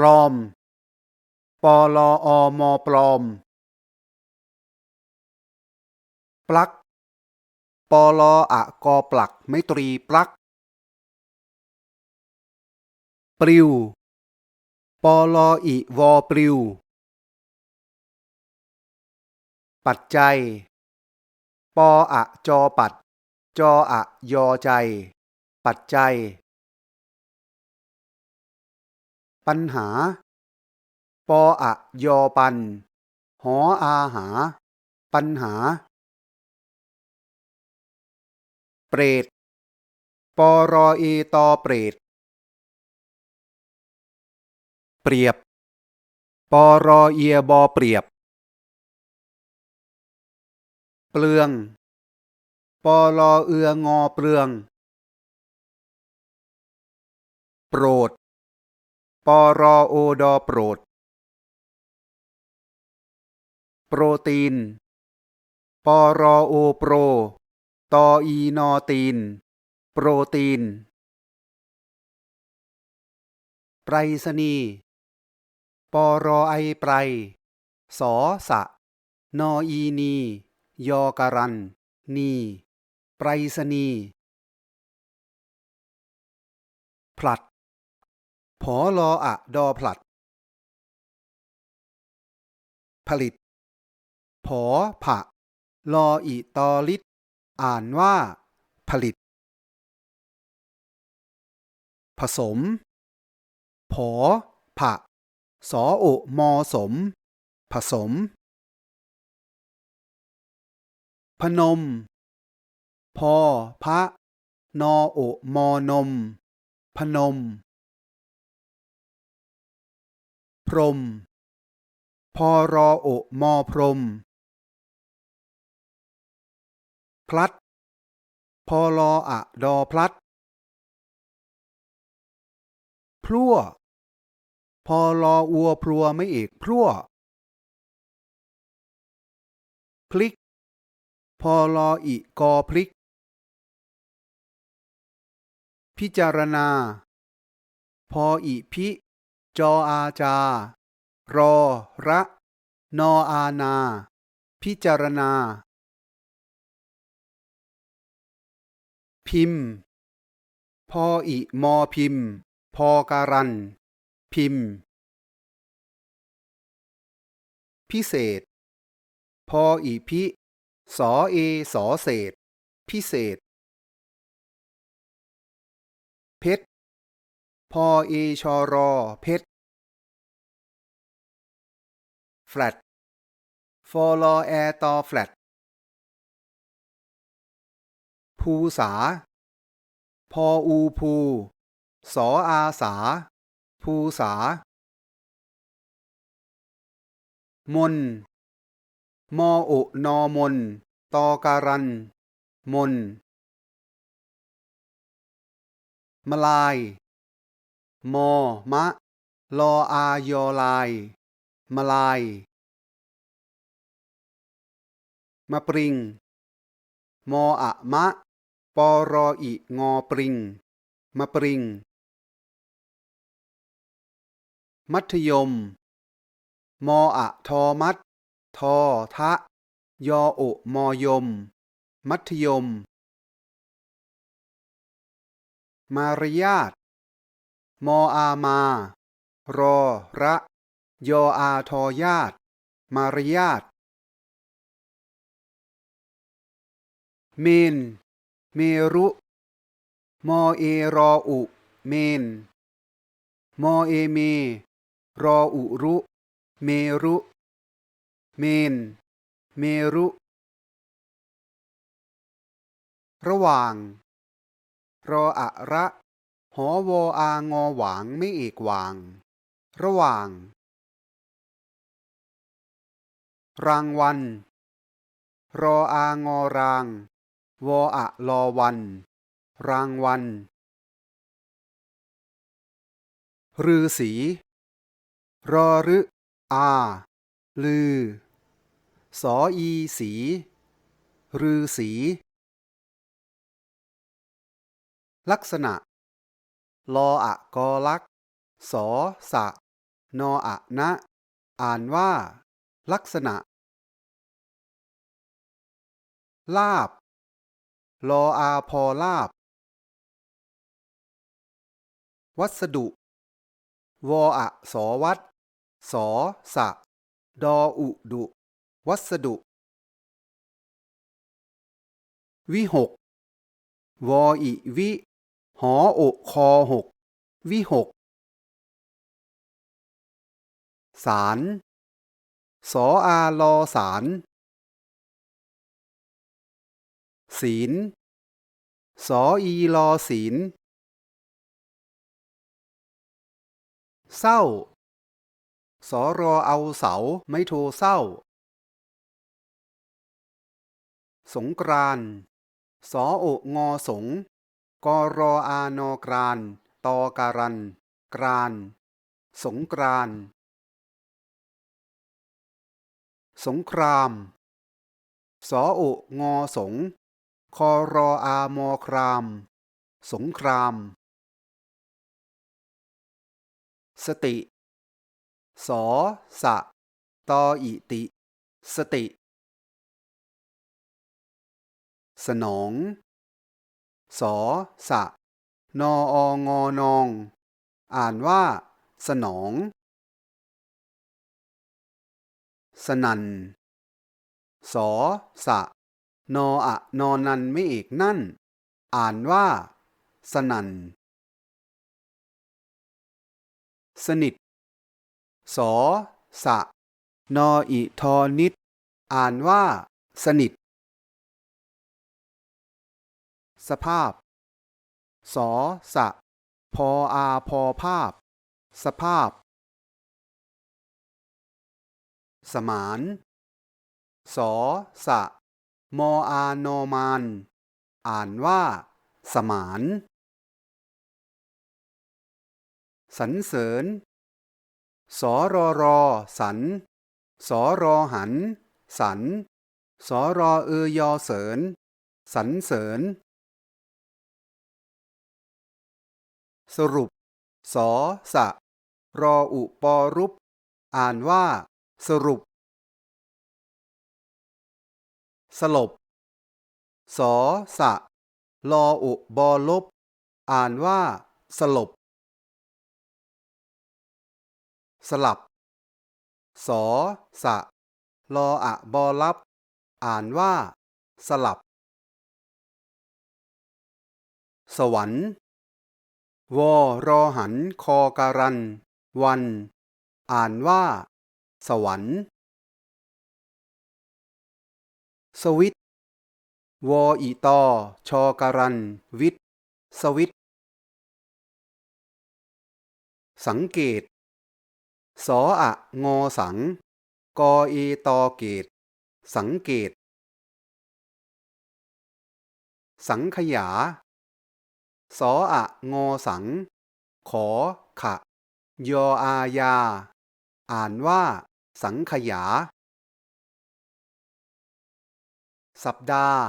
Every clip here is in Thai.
ปลอม ปลออมปลอม ปลัก ปลออะกอปลัก ไมตรีปลัก ปลิว ปลออิวอปลิว ปัจจัย ปออะจอปัด จออะยอใจ ปัจจัย ปัญหา ปออะยอปัน หออาหา ปัญหา เปรต ปอรอเอตอเปรต เปรียบ ปอรอเอียบอเปรียบ เปลือง ปอลอเอืองอเปลือง โปรด ปรอโอดอโปรด โปรตีน ปรอโอโปร ตออีนอตีน โปรตีน ไปรษณีย์ปรอไอไปรสอสะ นออีนี ยอการัน นี ไปรษณีย์ผลัด ผอลออะดอผลัด ผลิต ผอผะลออิตอลิดอ่านว่า ผลิต ผสม ผอผะสอโอมอสม ผสม พนม พอพะนอโอมอนม พนม พรม พอรอโอมอพรม พลัด พอลออะดอพลัด พลั่ว พอลออัวพลัวไม่เอกพลั่ว พลิก พอลออิกอพลิก พิจารณา พออิพิ จออาจา รอระ นออานา พิจารณา พิมพ์ พออิมอพิมพ์ พอการัน พิมพ์ พิเศษ พออีพิ สอเอสอเศษ พิเศษ เพชร พอเอชอรอเพชรแฟลตฟอลอแอตอแฟลตภูษา พออูภู สออาสา ภูษามน มอโอนอมน ตอการัน มน มลาย มอ มะ ลออายอลาย มาลายมะปริง มออะมะ ปอรออิงอปริงมะปริง มัธยม มออะทอมัด ทอทะ ยอโอมอยม มัธยม มารยาท มออามา รอระ ยออาทอยาต มารยาทเมน เมรุ มอเอรออุ เมน มอเอเม รออุรุ เมรุ เมน เมรุ ระหว่าง รออะระ หอวออางอหวางไม่เอกหวาง ระหว่าง รางวัลรออางอราง วออะลอวัน รางวัลฤาษีรอรึอา ลือ สออีสีฤาษีลักษณะ ลออะกอลัก สอสะ นออะนะ อ่านว่า ลักษณะ ลาบ ลออาพอลาบ วัสดุ วออะสอวัด สอสะ ดออุดุ วัสดุ วิหก วออิวิ หออกคอหก วิหก สาร สออาลอสาร ศีล สออีลอศีล เศร้า สอรอเอาเสาไม่โทเศร้า สงกรานสอโองอสง กอรออานอกรานตอการัน กราน สงกรานสงคราม สอโงอสง คอรออามอคราม สงคราม สติ สอสะ ตออิติ สติ สนอง สอสะ นอองอนอง อ่านว่า สนอง สนันสอสะ นออะนอนันไม่เอกนั่น อ่านว่า สนันสนิท สอสะ นออิทอนิด อ่านว่า สนิท สภาพ สอสะ พออาพอภาพ สภาพ สมาน สอสะ มออานอมาน อ่านว่า สมาน สรรเสริญสอรอรอสันสอรอหัน สันสอรอเอยอเสริญสรรเสริญ สรุป สอสะ รออุปอรุป อ่านว่า สรุป สลบ สอสะ ลออุบอลบ อ่านว่า สลบ สลับ สอสะ ลออะบอลับ อ่านว่า สลับ สวรรค์ วอรอหันคอการัน วัน อ่านว่า สวรรค์ สวิตวออีตอชอการัน วิทสวิตสังเกต สออะงอสัง กอเอตอเกต สังเกต สังขยา สออะงอสัง ขอขะ ยออายา อ่านว่า สังขยา สัปดาห์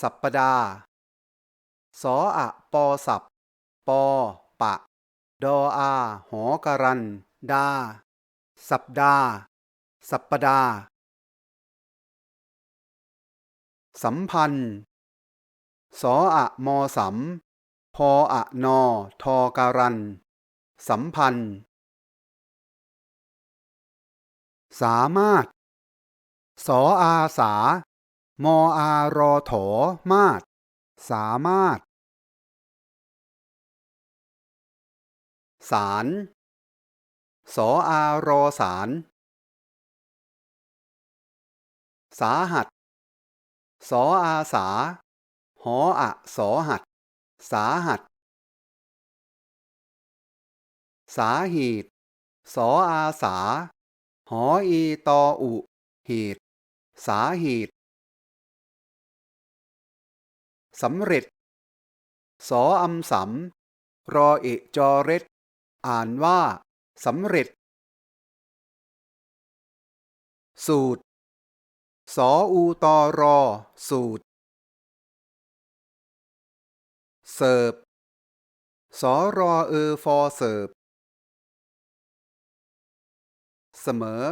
สัปปดาห์สออะปอสับปอปะ ดออาหอการัน ดา สัปดาห์สัปปดาห์สัมพันธ์ สออะมอสัม พออะนอทอการัน สัมพันธ์ สามารถ สออาสา มออารอถอมาดสามารถ สาร สออารอสาร สาหัส สออาสา หออะสอหัด สาหัดสาเหตุ สออาสา หอเอตออุ เหตุ สาเหตุสำเร็จ สออำสำรอเอจอเร็ดอ่านว่าสำเร็จ สูตร สออูตอรอ สูตร เสิร์ฟสอรอเออฟอเสิร์ฟมอ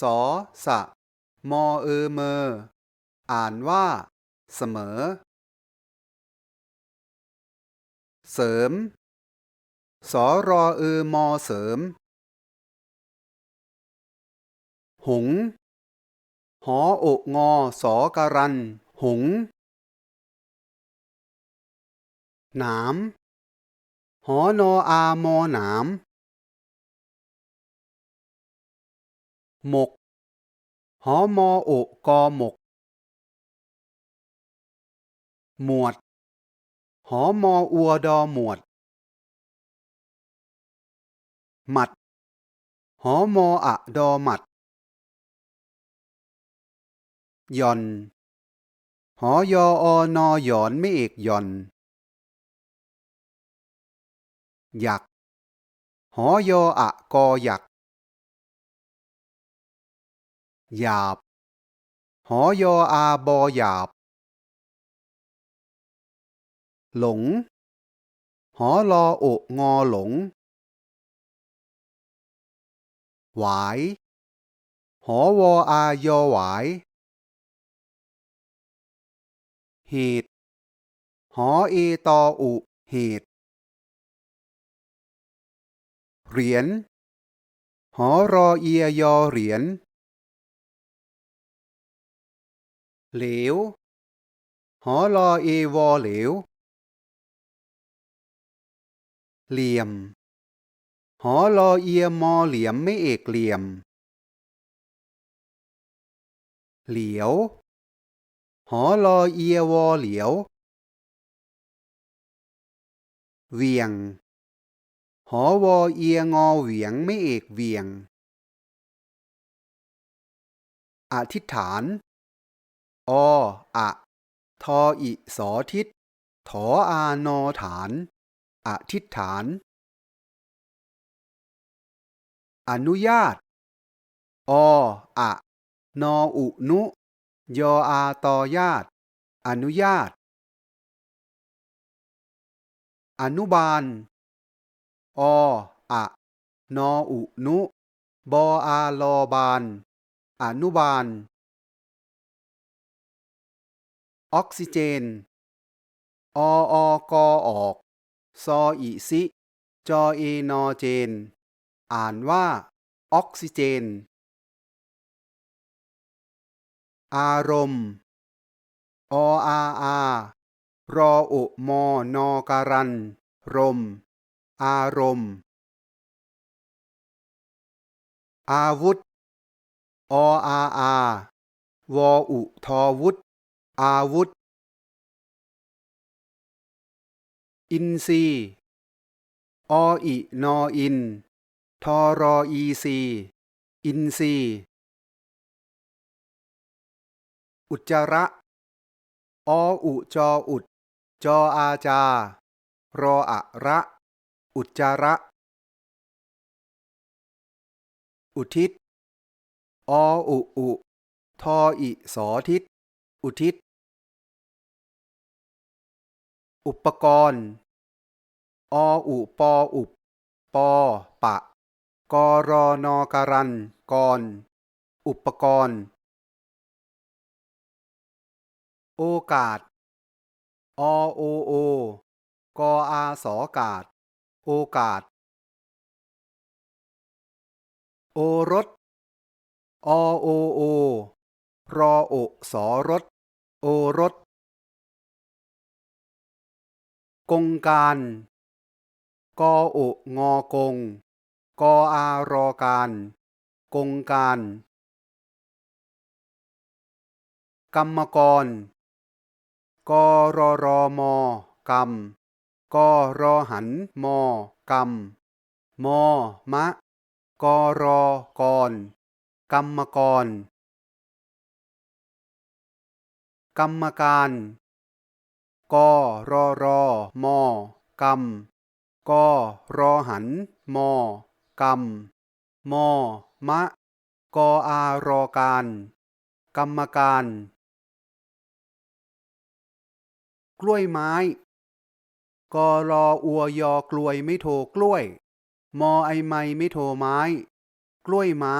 สอสะ มอเออเมอ อ่านว่า เสมอ เสริม สอรอเออมอเสริม หง หออกงอสอการัน หง หนามหอนออามอหนามหมก หอมอโอกอหมก หมวด หอมออัวดอหมวด หมัด หอมออะดอหมัดหย่อน หอยออนอหยอนไม่เอกหย่อน หยัก หอยออะกอหยัก หยาบ หอยออาบอหยาบ หลง หอลอโองอหลง หวาย หอวออายอหวาย เหตุ หอเอตออุ เหตุ เหรียญหอรอเอียยอเหรียญเหลว หอลอเอวอเหลว เหลี่ยม หอลอเอียมอเหลี่ยมไม่เอกเหลี่ยม เหลียว หอลอเอียวอเหลียว เวียง หอวอเอียงอเหวียงไม่เอกเวียง อธิษฐาน ออะ ทออิสอทิศถออานอฐาน อธิษฐาน อนุญาต ออะ นออุนุ ยออาตอญาต อนุญาต อนุบาล ออะนออุนุ บออาลอบานอนุบาล ออกซิเจน อออกอออก ซออิซิ จอเอนอเจน อ่านว่า ออกซิเจน อารมณ์ ออาอารออุมอนอการัน รม อารมณ์ อาวุธ ออาอาวออุทอวุธ อาวุธ อินซีออินออิน ทอรออีซี อินซี อุจจาระ ออุจออุด จออาจา รออะระ อุจจาระ อุทิศ ออุอุทออิสอทิศ อุทิศ อุปกรณ์ ออุปออุปปอปะ กรนอการันกร อุปกรณ์ โอกาส อโอโอกอาสอกาศ โอกาส โอรส อโอโอ รอโอสอรส โอรส กงการ กอโองอกง กออารอการ กงการ กรรมกร กรอรมกรรม กอรอหันมอกรรมมอมะกอรอกรกรรมกร กรรมการกรอรอมอกรรมกอรอหันมอกรรมมอมะกอารอการ กรรมการ กล้วยไม้ กอรออัวยอกลวยไม่โทกล้วย มอไอไมไม่โทไม้กกล้วยไม้